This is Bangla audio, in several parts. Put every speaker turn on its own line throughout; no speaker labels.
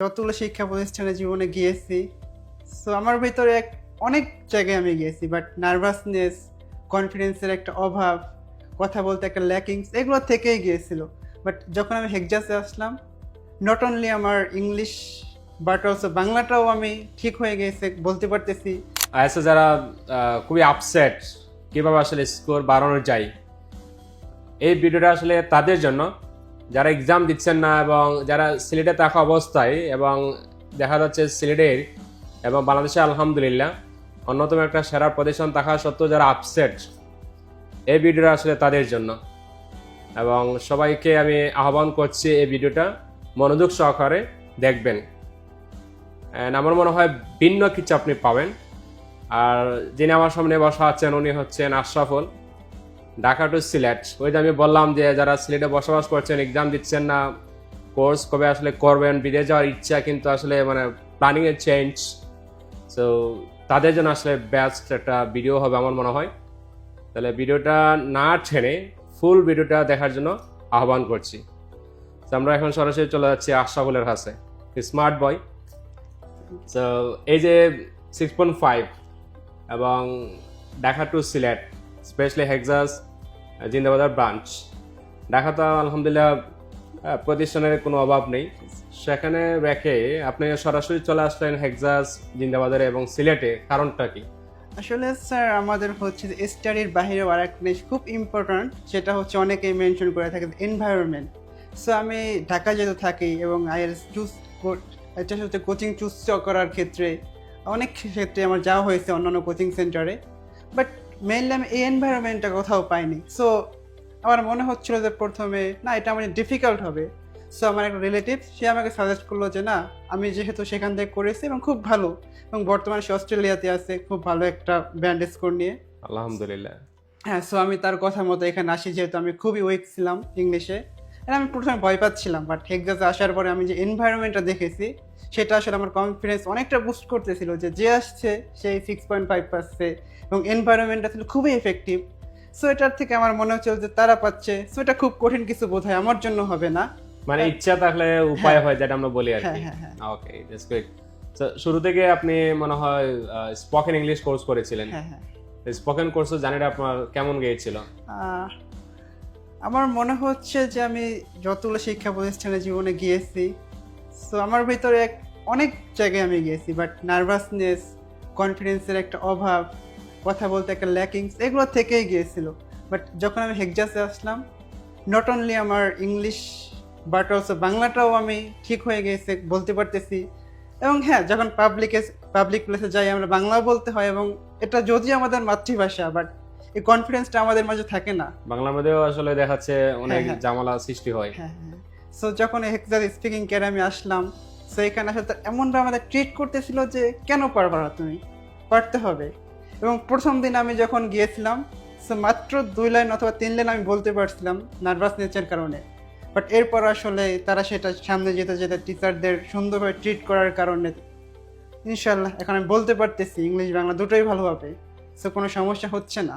যতগুলো শিক্ষা প্রতিষ্ঠানে জীবনে গিয়েছি সো আমার ভিতরে এক, অনেক জায়গায় আমি গিয়েছি বাট নার্ভাসনেস কনফিডেন্সের একটা অভাব, কথা বলতে একটা ল্যাকিংস এগুলো থেকেই গিয়েছিল। বাট যখন আমি হেকজাসে আসলাম নট অনলি আমার ইংলিশ বাট অলসো বাংলাটাও আমি ঠিক হয়ে গেছে বলতে পারতেছি।
আইএসএ যারা খুবই আপসেট কীভাবে আসলে স্কোর বাড়ানো যায়, এই ভিডিওটা আসলে তাদের জন্য। যারা এক্সাম দিচ্ছেন না এবং যারা সিলেটে থাকা অবস্থায় এবং দেখা যাচ্ছে সিলেটের এবং বাংলাদেশে আলহামদুলিল্লাহ অন্যতম একটা সেরা প্রতিষ্ঠান থাকা সত্ত্বেও যারা আপসেট এই ভিডিওটা আসলে তাদের জন্য। এবং সবাইকে আমি আহ্বান করছি এই ভিডিওটা মনোযোগ সহকারে দেখবেন। আমার মনে হয় ভিন্ন কিছু আপনি পাবেন। আর যিনি আমার সামনে বসা আছেন, উনি হচ্ছেন আশরাফুল। ঢাকা টু সিলেট। ওই যে আমি বললাম যে যারা সিলেটে বসবাস করছেন এক্সাম দিচ্ছেন না কোর্স কবে আসলে করবেন, বিদেশ যাওয়ার ইচ্ছা কিন্তু আসলে মানে প্ল্যানিং এর চেঞ্জ সো তাদের জন্য আসলে বেস্ট একটা ভিডিও হবে আমার মনে হয়। তাহলে ভিডিওটা না ছেড়ে ফুল ভিডিওটা দেখার জন্য আহ্বান করছি। আমরা এখন সরাসরি চলে যাচ্ছি আশরাফুলের কাছে। স্মার্ট বয় তো এই যে সিক্স পয়েন্ট ফাইভ এবং Dhaka to Sylhet. Specially Hexas Zindabazar branch Dhaka তো আলহামদুলিল্লাহ প্রতিষ্ঠানের কোনো অভাব নেই। সেখানে রেখে আপনি সরাসরি চলে আসলেন হেক্সাস জিন্দাবাজারে এবং সিলেটে কারণটা কি?
আসলে স্যার, আমাদের হচ্ছে স্টাডির বাইরেও আর জিনিস খুব ইম্পর্ট্যান্ট সেটা হচ্ছে অনেকেই মেনশন করে থাকে এনভায়রনমেন্ট সো আমি ঢাকা যেহেতু থাকি এবং আইএলস চুজ এটা হচ্ছে কোচিং চুজ করার ক্ষেত্রে অনেক ক্ষেত্রে আমার যাওয়া হয়েছে অন্যান্য কোচিং সেন্টারে বাট মেনলি আমি এই এনভায়রনমেন্টটা কোথাও পাইনি। সো আমার মনে হচ্ছিল যে প্রথমে না এটা আমার ডিফিকাল্ট হবে। সো আমার একটা রিলেটিভ সে আমাকে সাজেস্ট করল যে না আমি যেহেতু সেখান থেকে করেছি এবং খুব ভালো এবং বর্তমানে সে অস্ট্রেলিয়াতে আছে খুব ভালো একটা ব্যান্ড স্কোর নিয়ে।
আলহামদুলিল্লাহ।
হ্যাঁ সো আমি তার কথা মতো এখানে আসি যেহেতু আমি খুবই উইক ছিলাম ইংলিশে আমি প্রথমে ভয় পাচ্ছিলাম বাট হেক্সাসে আসার পরে আমি যে এনভায়রনমেন্টটা দেখেছি সেটা আসলে আমার কনফিডেন্স অনেকটা বুস্ট করতেছিল যে যে আসছে সেই সিক্স পয়েন্ট ফাইভ পাচ্ছে এবং এনভায়রনমেন্টটা ছিল খুবই এফেক্টিভ সো এটার থেকে আমার মনে হচ্ছিল যে তারা পাচ্ছে। সো এটা খুব কঠিন কিছু বোধ হয় আমার জন্য হবে না।
মানে ইচ্ছা থাকলে উপায় হয় যেটা আমরা বলি আর
হ্যাঁ
কি
হ্যাঁ। হ্যাঁ
ওকে দ্যাটস গ্রেট শুরু থেকে আপনি মনে হয় স্পোকেন ইংলিশ কোর্স করেছিলেন।
হ্যাঁ হ্যাঁ।
স্পোকেন কোর্স জানি না আপনার কেমন গিয়েছিল
আমার মনে হচ্ছে যে আমি যতগুলো শিক্ষা প্রতিষ্ঠানে জীবনে গিয়েছি সো আমার ভিতরে এক, অনেক জায়গায় আমি গিয়েছি বাট নার্ভাসনেস কনফিডেন্সের একটা অভাব, কথা বলতে একটা ল্যাকিংস এগুলো থেকেই গিয়েছিল। বাট যখন আমি হেকজাসে আসলাম নট অনলি আমার ইংলিশ বাট অলসো বাংলাটাও আমি ঠিক হয়ে গেছে বলতে পারতেছি। এবং হ্যাঁ যখন পাবলিকে পাবলিক প্লেসে যাই, আমরা বাংলা বলতে হয় এবং এটা যদিও আমাদের মাতৃভাষা বাট এই কনফিডেন্সটা আমাদের মাঝে থাকে না।
বাংলা মধ্যেও আসলে দেখাচ্ছে অনেক
হ্যাঁ।
জামালা সৃষ্টি হয়।
হ্যাঁ হ্যাঁ। সো যখন হেক্সার স্পিকিং কেয়ারে আমি আসলাম সো এখানে আসলে তারা এমনভাবে আমাদের ট্রিট করতেছিল যে কেন পারবা না তুমি? পারতে হবে। এবং প্রথম দিন আমি যখন গিয়েছিলাম সো মাত্র দুই লাইন অথবা তিন লাইন আমি বলতে পারছিলাম নার্ভাস নেচার কারণে। বাট এরপর আসলে তারা সেটা সামনে যেতে যেতে টিচারদের সুন্দরভাবে ট্রিট করার কারণে ইনশাল্লাহ এখন আমি বলতে পারতেছি ইংলিশ বাংলা দুটোই ভালোভাবে সো কোনো সমস্যা হচ্ছে না।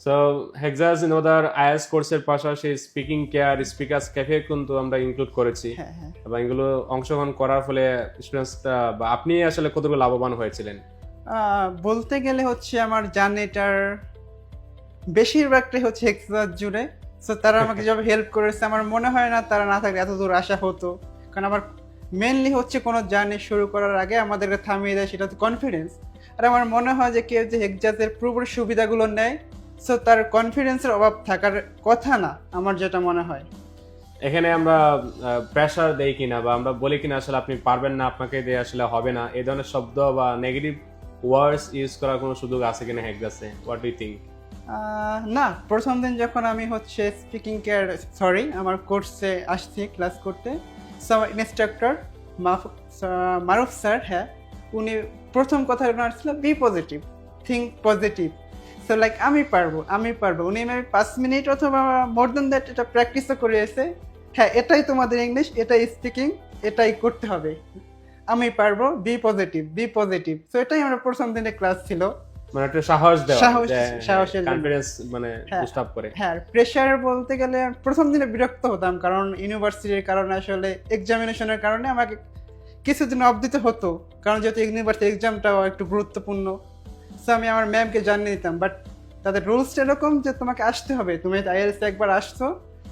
সো হেক্সাস ইনোদার আইএস কোর্সের পাশাপাশি স্পিকিং কেয়ার স্পিকার্স ক্যাফে কিন্তু আমরা ইনক্লুড করেছি।
হ্যাঁ হ্যাঁ।
এবং এগুলো অংশগ্রহণ করার ফলে স্টুডেন্টসটা বা আপনি আসলে কতটুকু লাভবান হয়েছিলেন?
বলতে গেলে হচ্ছে আমার জার্নিটার বেশিরভাগটাই হচ্ছে এক্সাস জুড়ে। সো তারা আমাকে যেভাবে হেল্প করেছে আমার মনে হয় না তারা না থাকলে এত দূর আসা হতো। কারণ আমার মেনলি হচ্ছে কোনো জার্নি শুরু করার আগে আমাদেরকে থামিয়ে দেয় সেটা হচ্ছে কনফিডেন্স আর আমার মনে হয় যে কেউ যে হেকজাতের পুরোপুরি সুবিধাগুলো নেয় সো তার কনফিডেন্সের অভাব থাকার কথা না আমার যেটা মনে হয়।
এখানে আমরা প্রেশার দেই কিনা বা আমরা বলি কিনা আসলে আপনি পারবেন না আপনাকে দিয়ে আসলে হবে না। এই ধরনের শব্দ বা নেগেটিভ ওয়ার্ডস ইউজ করার কোনো সুযোগ আছে কিনা হেকজাসে হোয়াট ডু থিঙ্ক
না প্রথম দিন যখন আমি হচ্ছে স্পিকিং কেয়ার সরি আমার কোর্সে আসছি ক্লাস করতে সো ইনস্ট্রাক্টর মারুফ স্যার হ্যাঁ উনি প্রথম কথা ওনার ছিল be positive think positive so like আমি পারব আমি পারব। উনি আমি পাঁচ মিনিট অথবা মোর দেন দ্যাট এটা প্র্যাকটিসও করে এসে হ্যাঁ এটাই তোমাদের ইংলিশ এটাই স্পিকিং এটাই করতে হবে। আমি পারব be positive be positive so এটাই আমার প্রথম দিনের ক্লাস ছিল।
মানে একটা সাহস দেওয়া
সাহস-
কনফিডেন্স মানে
হ্যাঁ।
বুস্ট আপ করে।
হ্যাঁ প্রেশার বলতে গেলে প্রথম দিনে বিরক্ত হতাম কারণ ইউনিভার্সিটির কারণে আসলে এক্সামিনেশনের কারণে আমাকে কিছুদিন অফ দিতে হতো। কারণ যেহেতু ইউনিভার্সিটি এক্সামটাও একটু গুরুত্বপূর্ণ। সো আমি আমার ম্যামকে জানিয়ে দিতাম বাট তাদের রুলসটা এরকম যে তোমাকে আসতে হবে। তুমি আইএলস একবার আসছো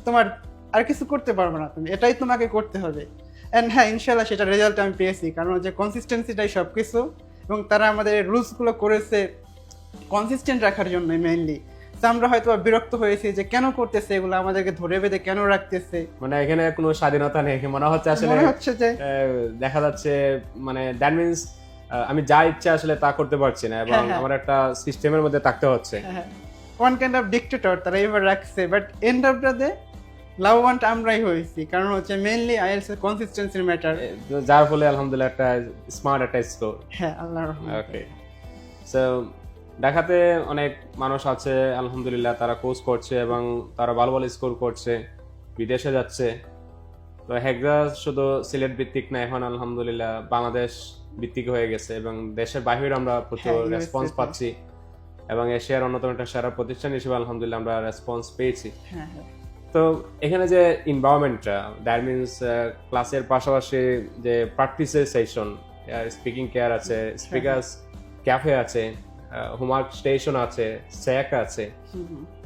তোমার আর কিছু করতে পারবে না তুমি। এটাই তোমাকে করতে হবে। অ্যান্ড হ্যাঁ ইনশাল্লাহ সেটা রেজাল্ট আমি পেয়েছি কারণ যে কনসিস্টেন্সিটাই সব কিছু এবং তারা আমাদের রুলসগুলো করেছে কনসিস্টেন্ট রাখার জন্য মেইনলি আমরা হয়তো বিরক্ত হয়েছি যে কেন করতেছে এগুলো আমাদেরকে ধরে বেঁধে কেন রাখতেছে?
মানে এখানে কোনো স্বাধীনতা নেই। মনে হচ্ছে আসলে
মনে হচ্ছে যে
আহ, দেখা যাচ্ছে মানে দ্যাট মিনস আমি যা ইচ্ছা আসলে তা করতে পারছি না এবং
হ্যাঁ, হ্যাঁ।
আমার একটা সিস্টেমের মধ্যে থাকতে হচ্ছে।
ওয়ান কাইন্ড অফ ডিক্টেটর তারা এবার রাখছে but end of the day লাভবানটা আমরাই হয়েছি। কারণ হচ্ছে মেইনলি আইএলস এর কনসিস্টেন্সির ম্যাটার
যার ফলে আলহামদুলিল্লাহ একটা স্মার্ট একটা স্কোর
হ্যাঁ আল্লাহ
ওকে সো ঢাকাতে অনেক মানুষ আছে আলহামদুলিল্লাহ তারা কোর্স করছে এবং তারা ভালো ভালো স্কোর করছে বিদেশে যাচ্ছে। তো হেগা শুধু সিলেট ভিত্তিক না এখন আলহামদুলিল্লাহ বাংলাদেশ ভিত্তিক হয়ে গেছে এবং দেশের বাহিরে আমরা প্রচুর
হ্যাঁ,
রেসপন্স পাচ্ছি এবং এশিয়ার অন্যতম একটা সেরা প্রতিষ্ঠান হিসেবে আলহামদুলিল্লাহ আমরা রেসপন্স পেয়েছি।
হ্যাঁ হ্যাঁ।
তো এখানে যে ইনভায়রনমেন্টটা দ্যাট মিনস ক্লাসের পাশাপাশি যে প্র্যাকটিসের সেশন স্পিকিং কেয়ার আছে স্পিকার্স ক্যাফে আছে হোমওয়ার্ক স্টেশন আছে স্যাক আছে।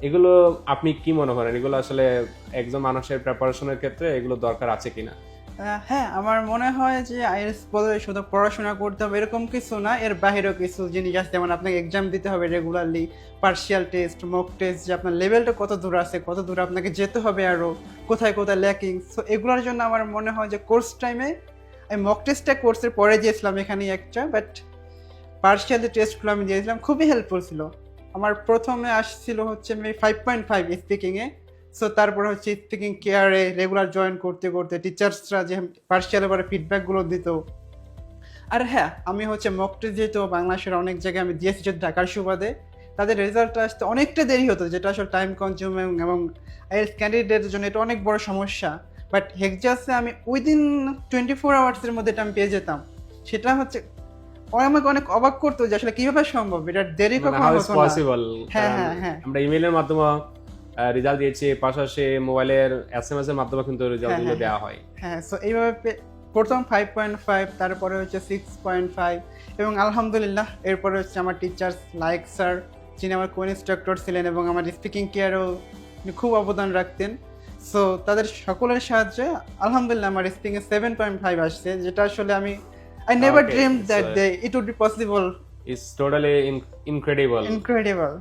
এগুলো আপনি কি মনে করেন? এগুলো আসলে একজন মানুষের প্রিপারেশনের ক্ষেত্রে এগুলো দরকার আছে কিনা?
হ্যাঁ আমার মনে হয় যে আইএলস বলে শুধু পড়াশোনা করতে হবে এরকম কিছু না এর বাইরেও কিছু জিনিস আছে। যেমন আপনাকে এক্সাম দিতে হবে regularly partial test mock test যে আপনার লেভেলটা কত দূর আছে কত দূর আপনাকে যেতে হবে আরও কোথায় কোথায় ল্যাকিং সো এগুলোর জন্য আমার মনে হয় যে কোর্স টাইমে আমি মক টেস্টটা কোর্সের পরে দিয়েছিলাম এখানেই একটা বাট পার্শিয়াল যে টেস্টগুলো আমি দিয়েছিলাম, খুবই হেল্পফুল ছিল। আমার প্রথমে আসছিল হচ্ছে আমি ফাইভ পয়েন্ট ফাইভ স্পিকিংয়ে সো তারপরে হচ্ছে স্পিকিং কেয়ারে রেগুলার জয়েন করতে করতে টিচার্সরা যে পার্সিয়াল এবারে ফিডব্যাকগুলো দিত। আর হ্যাঁ আমি হচ্ছে মক যেহেতু বাংলাদেশের অনেক জায়গায় আমি দিয়েছি যে ঢাকার সুবাদে, তাদের রেজাল্টটা আসতে অনেকটা দেরি হতো, যেটা আসলে টাইম কনজিউমিং এবং আইএলস ক্যান্ডিডেটের জন্য এটা অনেক বড় সমস্যা। বাট হেক্সাসে আমি উইদিন টোয়েন্টি ফোর আওয়ার্সের মধ্যে এটা আমি পেয়ে যেতাম। সেটা হচ্ছে আমাকে অনেক অবাক করতো যে আসলে কীভাবে সম্ভব? এটা দেরি
মানে
কখনো
পসিবল
হ্যাঁ, হ্যাঁ, হ্যাঁ।
আমরা ইমেলের মাধ্যমে রেজাল্ট দিয়েছি পাশাপাশি মোবাইলের এস এম এস এর মাধ্যমে কিন্তু রেজাল্টগুলো
হ্যাঁ,
দেওয়া হয়
হ্যাঁ। সো এইভাবে প্রথম ফাইভ পয়েন্ট ফাইভ তারপরে হচ্ছে সিক্স পয়েন্ট ফাইভ এবং আলহামদুলিল্লাহ এরপরে হচ্ছে আমার টিচার্স লাইক স্যার যিনি আমার কোন ইনস্ট্রাক্টর ছিলেন এবং আমার স্পিকিং কেয়ারও খুব অবদান রাখতেন। সো তাদের সকলের সাহায্যে আলহামদুলিল্লাহ আমার স্পিকিং এ সেভেন পয়েন্ট ফাইভ আসছে যেটা আসলে আমি I never
Okay,
that
so-
day it would be possible
it's totally incredible
incredible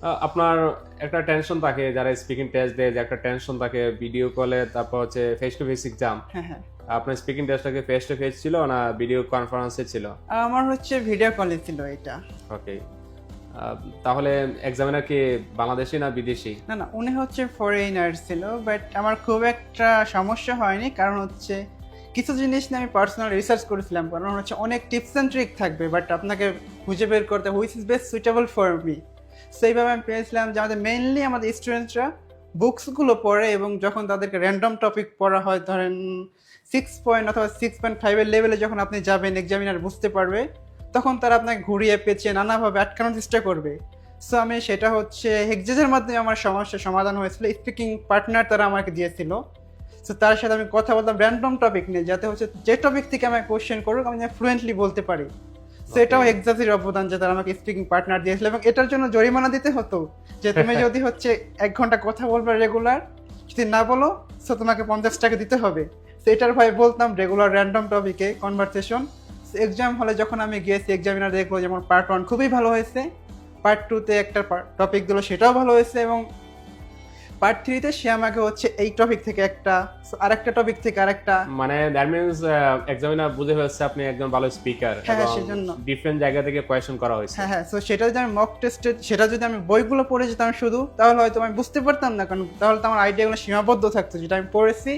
ah, আপনার একটা টেনশন থাকে যারা স্পিকিং টেস্ট দেয় যে একটা টেনশন থাকে ভিডিও কলে তারপর হচ্ছে ফেস টু ফেস এক্সাম আপনার স্পিকিং টেস্টটাকে ফেস টু ফেস ছিল না ভিডিও কনফারেন্সে ছিল?
আমার হচ্ছে ভিডিও কলে ছিল এটা।
ওকে তাহলে এক্সামিনার কি বাংলাদেশি না বিদেশি?
না না উনি হচ্ছে ফরেনার ছিল বাট আমার খুব একটা সমস্যা হয়নি কারণ হচ্ছে কিছু জিনিস নিয়ে আমি পার্সোনাল রিসার্চ করেছিলাম, কারণ হচ্ছে অনেক টিপস অ্যান্ড ট্রিক থাকবে বাট আপনাকে খুঁজে বের করতে which is best suitable for me সেইভাবে আমি পেয়েছিলাম যে আমাদের মেইনলি আমাদের স্টুডেন্টরা বুকসগুলো পড়ে এবং যখন তাদেরকে র্যান্ডম টপিক পড়া হয়, ধরেন সিক্স পয়েন্ট অথবা সিক্স পয়েন্ট ফাইভের লেভেলে যখন আপনি যাবেন এক্সামিনার বুঝতে পারবে, তখন তারা আপনাকে ঘুরিয়ে পেঁচিয়ে নানাভাবে আটকানোর চেষ্টা করবে। সো আমি সেটা হচ্ছে হেক্সেজের মাধ্যমে আমার সমস্যার সমাধান হয়েছিল স্পিকিং পার্টনার তারা আমাকে দিয়েছিল। সো তার সাথে আমি কথা বলতাম র্যান্ডম টপিক নিয়ে যাতে হচ্ছে যে টপিক থেকে আমাকে কোশ্চেন করুক আমি ফ্লুয়েন্টলি বলতে পারি। সো এটাও
Okay.
অবদান যে তারা আমাকে স্পিকিং পার্টনার দিয়েছিল এবং এটার জন্য জরিমানা দিতে হতো যে তুমি যদি হচ্ছে এক ঘণ্টা কথা বলবে রেগুলার যদি না বলো সো তোমাকে পঞ্চাশ টাকা দিতে হবে। তো এটার ভয়ে বলতাম রেগুলার র্যান্ডম টপিকে কনভারসেশন এক্সাম হলে যখন আমি গিয়েছি এক্সামিনার দেখল যেমন পার্ট ওয়ান খুবই ভালো হয়েছে। পার্ট টুতে একটা টপিক দিল সেটাও ভালো হয়েছে এবং পার্ট থ্রিতে সে আমাকে হচ্ছে এই টপিক থেকে একটা আরেকটা টপিক থেকে আরেকটা
মানে দ্যাট মিনস এক্সামিনার বুঝে ফেলছে আপনি একজন ভালো স্পিকার
হ্যাঁ, সেজন্য।
ডিফারেন্ট জায়গা থেকে কোয়েশ্চেন করা হয়েছে
হ্যাঁ হ্যাঁ সো সেটা যদি আমি মক টেস্টে সেটা যদি আমি বইগুলো পড়ে যেতাম শুধু তাহলে হয়তো আমি বুঝতে পারতাম না কারণ তাহলে তো আমার আইডিয়াগুলো সীমাবদ্ধ থাকতো যেটা আমি পড়েছি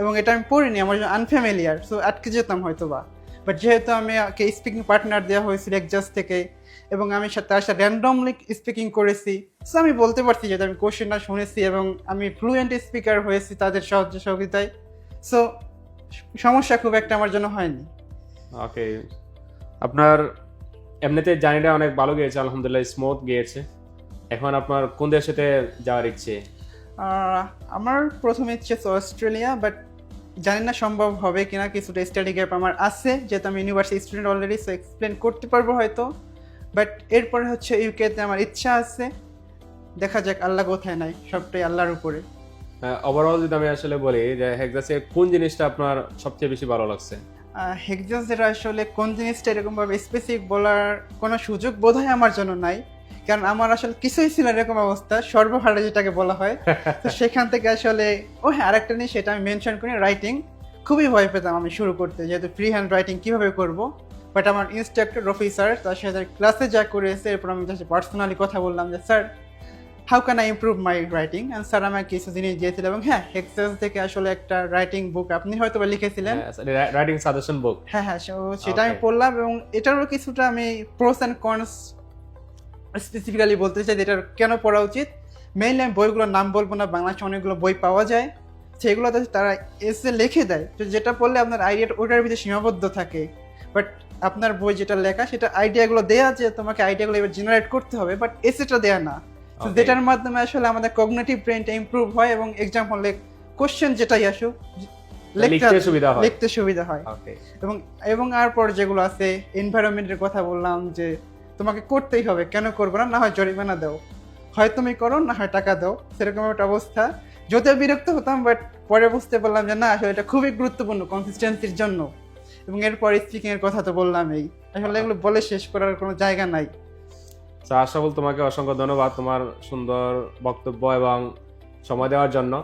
এবং এটা আমি পড়িনি আমার আনফ্যামিলিয়ার সো আটকে যেতাম হয়তো বা বাট যেহেতু আমি স্পিকিং পার্টনার দেওয়া হয়েছিল একজাস থেকে এবং আমি তার সাথে র্যান্ডমলি স্পিকিং করেছি সো আমি বলতে পারছি যে আমি কোশ্চেনটা শুনেছি এবং আমি ফ্লুয়েন্ট স্পিকার হয়েছি তাদের সাহায্য সহযোগিতায়। সো সমস্যা খুব একটা আমার জন্য হয়নি।
ওকে আপনার এমনিতে জার্নিটা অনেক ভালো গিয়েছে আলহামদুলিল্লাহ স্মুথ গিয়েছে। এখন আপনার কোন দেশেতে যাওয়ার ইচ্ছে?
আমার প্রথম ইচ্ছে অস্ট্রেলিয়া বাট জানি না সম্ভব হবে কিনা কিছুটা স্টাডি গ্যাপ আমার আছে যেহেতু আমি university student already so explain করতে পারব হয়তো। বাট এরপরে হচ্ছে ইউকেতে আমার ইচ্ছা আছে। দেখা যাক আল্লাহ কোথায় নাই সবটাই আল্লাহর উপরে।
ওভারঅল যদি আমি আসলে বলি যে হেক্সাসে কোন জিনিসটা আপনার সবচেয়ে বেশি ভালো লাগছে?
হেক্সাস যেটা আসলে কোন জিনিসটা এরকমভাবে স্পেসিফিক বলার কোনো সুযোগ বোধহয় আমার জন্য নাই। কারণ আমার আসলে কিছুই ছিল না এরকম অবস্থা সর্বহারা যেটাকে বলা হয়। তো সেখান থেকে আসলে ও হ্যাঁ আরেকটা নিয়ে সেটা আমি মেনশন করি রাইটিং খুবই ভয় পেতাম আমি শুরু করতে যেহেতু ফ্রি হ্যান্ড রাইটিং কীভাবে করব। বাট আমার ইনস্ট্রাক্টর রফি স্যার তার সাথে ক্লাসে যা করেছে এরপর আমি তার সাথে পার্সোনালি কথা বললাম যে sir how can I improve my writing and sir আমাকে কিছু জিনিস দিয়েছিল এবং হ্যাঁ হেক্সাস থেকে আসলে একটা রাইটিং বুক আপনি হয়তো বা লিখেছিলেন
রাইটিং সাজেশন বুক
হ্যাঁ হ্যাঁ সেটা আমি পড়লাম এবং এটারও কিছুটা আমি প্রোস অ্যান্ড কনস স্পেসিফিক্যালি বলতে চাই যে এটার কেন পড়া উচিত? মেইনলি আমি বইগুলোর নাম বলব না বাংলাদেশে অনেকগুলো বই পাওয়া যায়। সেগুলোতে তারা এসে লিখে দেয়। তো যেটা পড়লে আপনার আইডিয়াটা ওটার ভিতরে সীমাবদ্ধ থাকে। বাট আপনার বই যেটা লেখা সেটা আইডিয়াগুলো দেয়া যে তোমাকে আইডিয়াগুলো এবার জেনারেট করতে হবে বাট এসেটা দেয়া না। যেটার মাধ্যমে আসলে আমাদের কগনেটিভ ব্রেনটা ইমপ্রুভ হয় এবং এক্সাম হলে কোশ্চেন যেটাই আসুক
লিখতে সুবিধা হয়।
লিখতে সুবিধা হয়। এবং এবং আর পর যেগুলো আছে এনভায়রনমেন্টের কথা বললাম যে তোমাকে করতেই হবে। কেন করব না? না হয় জরিমানা দাও। হয় তুমি করো, না হয় টাকা দাও। সেরকম একটা অবস্থা। যদিও বিরক্ত হতাম বাট পরে বুঝতে পারলাম যে না, আসলে এটা খুবই গুরুত্বপূর্ণ কনসিস্টেন্সির জন্য। এবং এরপর এর কথা তো বললাম এই আসলে এগুলো বলে শেষ করার কোনো জায়গা নাই।
তো আশাবল তোমাকে অসংখ্য ধন্যবাদ তোমার সুন্দর বক্তব্য এবং সময় দেওয়ার জন্য।